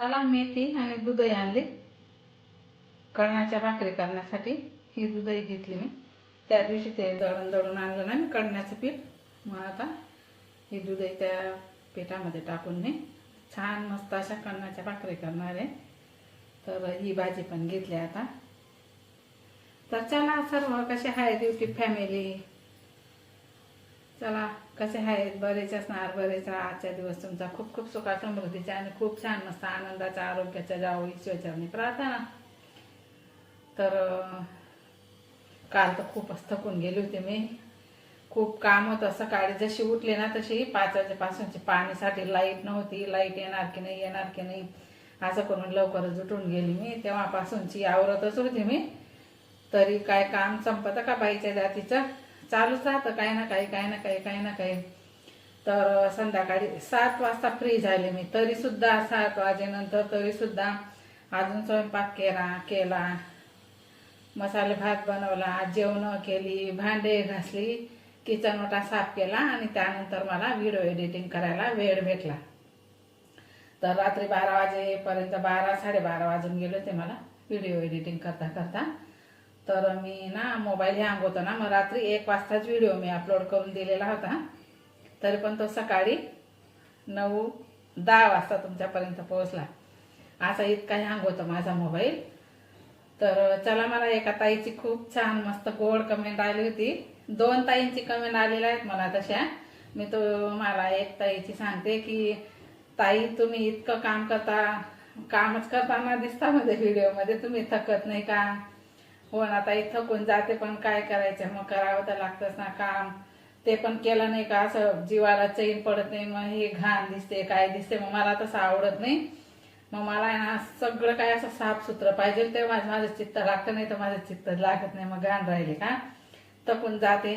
त्याला मेथी आणि दुधही आणली. कळण्याच्या भाकरी करण्यासाठी ही दुधही घेतली मी. त्या दिवशी ते दळण दळून आणलं ना मी कळण्याचं पीठ. मग आता ही दुधही त्या पिठामध्ये टाकून मी छान मस्त अशा कळण्याच्या भाकरी करणार आहे. तर ही भाजी पण घेतली आता. तर चला सर्व कसे आहे ड्युटी फॅमिली? चला. कसे आहेत? बरेच असणार बरेच आजचा आजच्या दिवस तुमचा खूप खूप सुखा समृद्धीचा आणि खूप छान मस्त आनंदाचा आरोग्याच्या जावं ईश्वरचरणी प्रार्थना. तर काल तर खूपच थकून गेले होते मी. खूप काम होतं. सकाळी जशी उठले ना तशी पाच वाजेपासूनची पाण्यासाठी लाइट नव्हती. लाइट येणार की नाही येणार की नाही असं करून लवकरच उठून गेली मी. तेव्हापासूनची आवरतच होती मी. तरी काय काम संपतं का बाईच्या जातीचं? चालूच राहतं काही ना काही काही ना काही काही ना काही. तर संध्याकाळी सात वाजता फ्री झाले मी. तरी सुद्धा सात वाजेनंतर तरी सुद्धा अजून स्वयंपाक केला केला. मसाले भात बनवला जेवणं केली भांडे घासली किचन मोठा साफ केला आणि त्यानंतर मला व्हिडिओ एडिटिंग करायला वेळ भेटला. तर रात्री बारा वाजेपर्यंत बारा साडेबारा वाजून गेले ते मला व्हिडिओ एडिटिंग करता करता. तर मी ना मोबाईल हँग होता ना. मग रात्री एक वाजताच व्हिडिओ मी अपलोड करून दिलेला होता. तरी पण तो सकाळी नऊ दहा वाजता तुमच्यापर्यंत पोहोचला. असा इतका हँग होता माझा मोबाईल तर चला मला एका ताईची खूप छान मस्त गोड कमेंट आली होती. दोन ताईंची कमेंट आलेल्या आहेत मला तशा. मी तो मला एक ताईची सांगते की ताई तुम्ही इतकं काम करता कामच करताना दिसता मध्ये व्हिडिओमध्ये तुम्ही थकत नाही का? हो ना ताई थकून जाते पण काय करायचं मग करावं तर लागतंच ना काम. ते पण केलं नाही का? असं जीवाला चैन पडत नाही मग हे घाण दिसते काय दिसते मग मला तसं आवडत नाही. मग मला आहे ना सगळं काय असं साफसुथरं पाहिजे तेव्हा माझं चित्त लागतं नाही तर माझं चित्त लागत नाही मग घाण राहिले का? थकून जाते?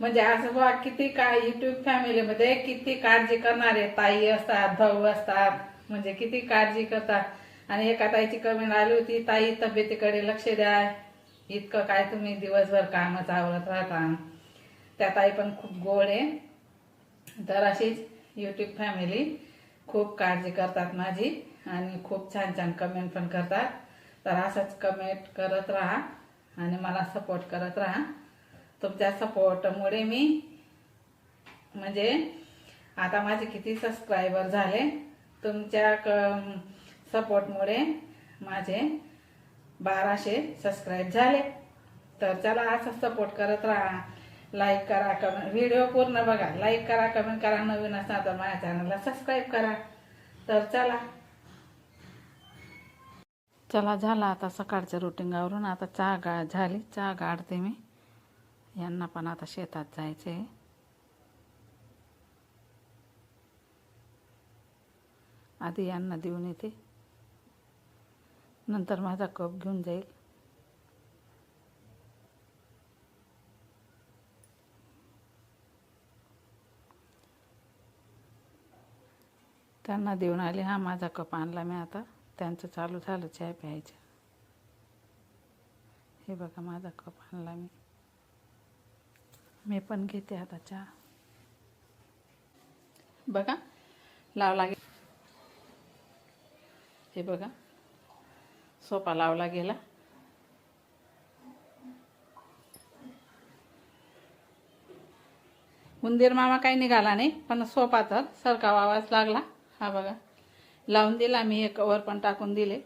म्हणजे असं बघा किती काय युट्यूब फॅमिलीमध्ये किती काळजी करणारे ताई असतात भाऊ असतात. म्हणजे किती काळजी करतात. आणि एका ताईची कमेंट आली होती ताई तब्येतीकडे लक्ष द्या. इतकं काय तुम्ही दिवसभर कामच आवडत राहता. त्या ताई पण खूप गोड आहे. तर अशीच युट्यूब फॅमिली खूप काळजी करतात माझी आणि खूप छान छान कमेंट पण करतात. तर असंच कमेंट करत राहा आणि मला सपोर्ट करत राहा. तुमच्या सपोर्टमुळे मी म्हणजे आता माझे किती सबस्क्रायबर झाले. तुमच्या क सपोर्टमुळे माझे बाराशे सबस्क्राईब झाले. तर चला असं सपोर्ट करत राहा. लाईक करा कमेंट व्हिडिओ पूर्ण बघा. लाईक करा कमेंट करा. नवीन असणार तर माझ्या चॅनलला सबस्क्राईब करा. तर चला. चला झाला आता सकाळच्या रुटीनवरून आता चहा गा झाली. चहा गाडते मी. यांना पण आता शेतात जायचं आहे आधी यांना देऊन येते. नंतर माझा कप घेऊन जाईल. त्यांना देऊन आले हा माझा कप आणला मी आता. त्यांचं चालू झालं चहा प्यायचं. हे बघा माझा कप आणला मी. मी पण घेते आता चहा. बघा लावला लागेल. हे बघा सोपा लावला गेला. उंदीर मामा काही निघाला नाही पण सोपा तर सरकावा आवाज लागला. हा बघा. लावून दिला मी हे कवर पण टाकून दिले.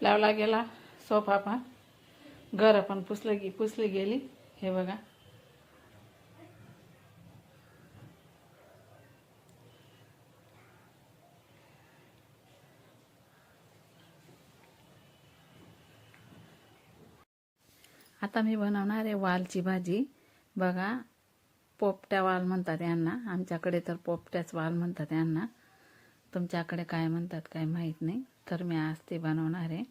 लावला गेला सोफा पण. घर पण पुसलं गे पुसली गेली. हे बघा. आता मी बनवणार आहे वालची भाजी. बघा पोपट्या वाल म्हणतात यांना. आमच्याकडे तर पोपट्याच वाल म्हणतात यांना. तुमच्याकडे काय म्हणतात काय माहीत नाही. तर मी आज ते बनवणार आहे.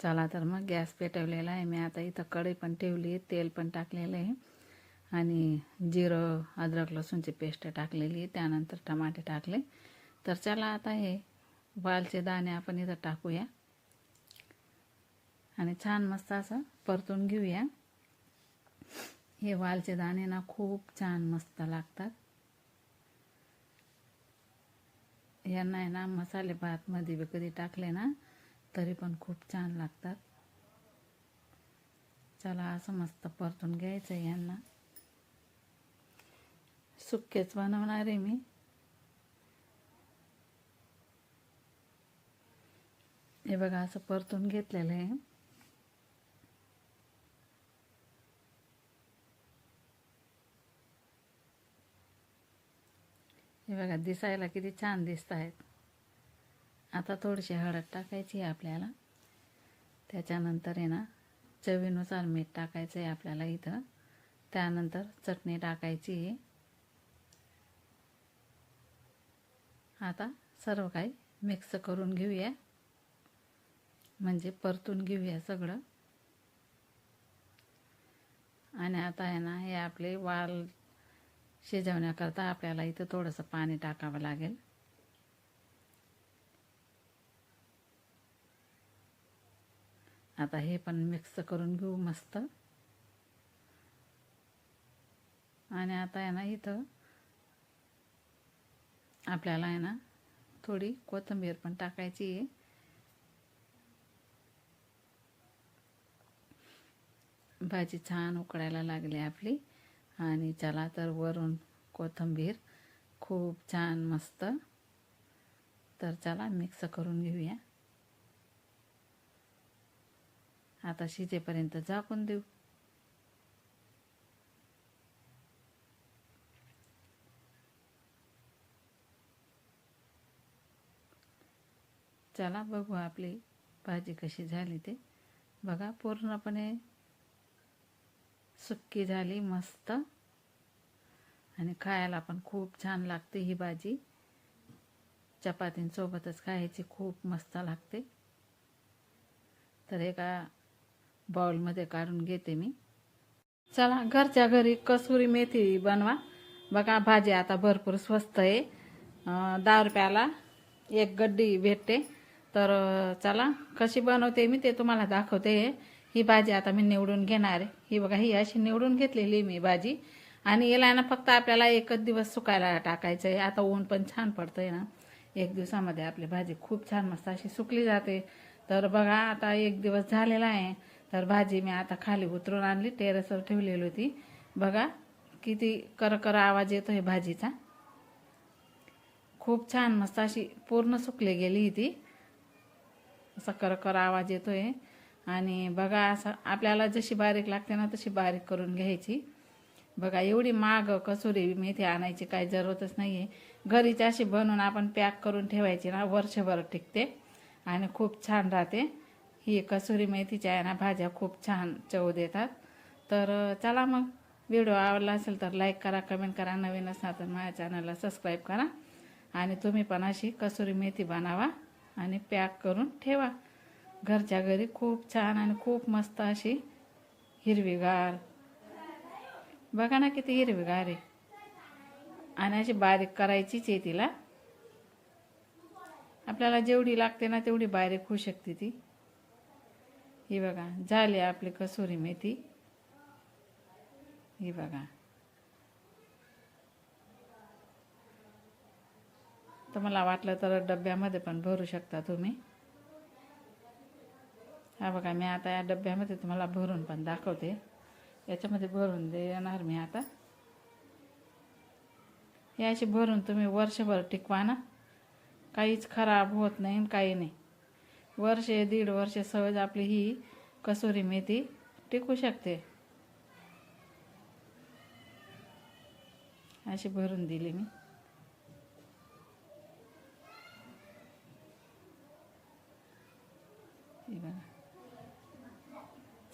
चला तर मग गॅस पेटवलेला आहे. मी आता इथं कढई पण ठेवली आहे तेल पण टाकलेलं आहे. आणि जिरं अद्रक लसूणची पेस्ट टाकलेली आहे. त्यानंतर टमाटे टाकले. तर चला आता हे वालचे दाणे आपण इथं टाकूया. आणि छान मस्त असं परतून घेऊया. हे वालचे दाणे ना खूप छान मस्त लागतात. यांना आहे ना मसाले भातमध्ये बी कधी टाकले ना तरी पण खूप छान लागतात. चला असं मस्त परतून घ्यायचं यांना. सुक्केच बनवणार आहे मी. हे बघा असं परतून घेतलेलं आहे. हे बघा दिसायला किती छान दिसत आहेत आता थोडीशी हळद टाकायची आहे आपल्याला. त्याच्यानंतर आहे ना चवीनुसार मीठ टाकायचं आहे आपल्याला इथं. त्यानंतर चटणी टाकायची आहे. आता सर्व काही मिक्स करून घेऊया. म्हणजे परतून घेऊया सगळं. आणि आता आहे ना हे आपले वाल शिजवण्याकरता आपल्याला इथं थोडंसं पाणी टाकावं लागेल. आता हे पण मिक्स करून घेऊ मस्त. आणि आता आहे ना इथं आपल्याला आहे ना थोडी कोथिंबीर पण टाकायची आहे. भाजी छान उकडायला लागली आपली. आणि चला तर वरून कोथिंबीर खूप छान मस्त. तर चला मिक्स करून घेऊया. आता शिजेपर्यंत झाकून देऊ. चला बघू आपली भाजी कशी झाली ते. बघा पूर्णपणे सुक्की झाली मस्त. आणि खायला पण खूप छान लागते ही भाजी. चपातींसोबतच खायची खूप मस्त लागते. तर एका बाउलमध्ये काढून घेते मी. चला घरच्या घरी कसुरी मेथी बनवा. बघा भाजी आता भरपूर स्वस्त आहे. दहा रुपयाला एक गड्डी भेटते. तर चला कशी बनवते मी ते तुम्हाला दाखवते. ही भाजी आता मी निवडून घेणार आहे. ही बघा ही अशी निवडून घेतलेली मी भाजी. आणि याला ना फक्त आपल्याला एकच दिवस सुकायला टाकायचं आहे आता ऊन पण छान पडतंय ना. एक दिवसामध्ये आपली भाजी खूप छान मस्त अशी सुकली जाते. तर बघा आता एक दिवस झालेला आहे. तर भाजी मी आता खाली उतरून आणली टेरेसवर ठेवलेली होती. बघा किती करकर आवाज येतो आहे भाजीचा. खूप छान मस्त अशी पूर्ण सुकली गेली ती असा करकर आवाज येतोय. आणि बघा असं आपल्याला जशी बारीक लागते ना तशी बारीक करून घ्यायची. बघा एवढी माग कसुरी मेथी आणायची काही जरूरतच नाही आहे घरीच अशी बनवून आपण पॅक करून ठेवायची ना वर्षभर टिकते आणि खूप छान राहते. ही कसुरी मेथीच्या आहे ना भाज्या खूप छान चव देतात. तर चला मग. व्हिडिओ आवडला असेल तर लाईक करा कमेंट करा. नवीन असणार तर माझ्या चॅनलला सबस्क्राईब करा. आणि तुम्ही पण अशी कसुरी मेथी बनावा आणि पॅक करून ठेवा. घरच्या घरी खूप छान आणि खूप मस्त अशी हिरवीगार. बघा ना किती हिरवीगार आहे. आणि अशी बारीक करायचीच आहे तिला. आपल्याला जेवढी लागते ना तेवढी बारीक होऊ शकते ती. ही बघा झाली आपली कसुरी मेथी. ही बघा. तर मला वाटलं तर डब्यामध्ये पण भरू शकता तुम्ही. हा बघा मी आता या डब्यामध्ये तुम्हाला भरून पण दाखवते. याच्यामध्ये भरून देणार मी आता. याशी भरून तुम्ही वर्षभर टिकवा ना. काहीच खराब होत नाही आणि काही नाही. वर्ष दीड वर्ष सहज आपली ही कसुरी मेथी टिकू शकते. अशी भरून दिली मी. बघा.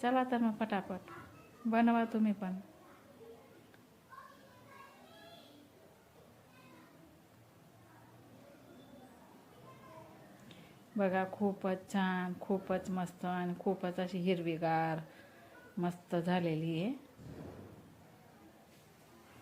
चला तर मग पटापट. बनवा तुम्ही पण. बघा खूपच छान खूपच मस्त आणि खूपच अशी हिरवीगार मस्त झालेली आहे.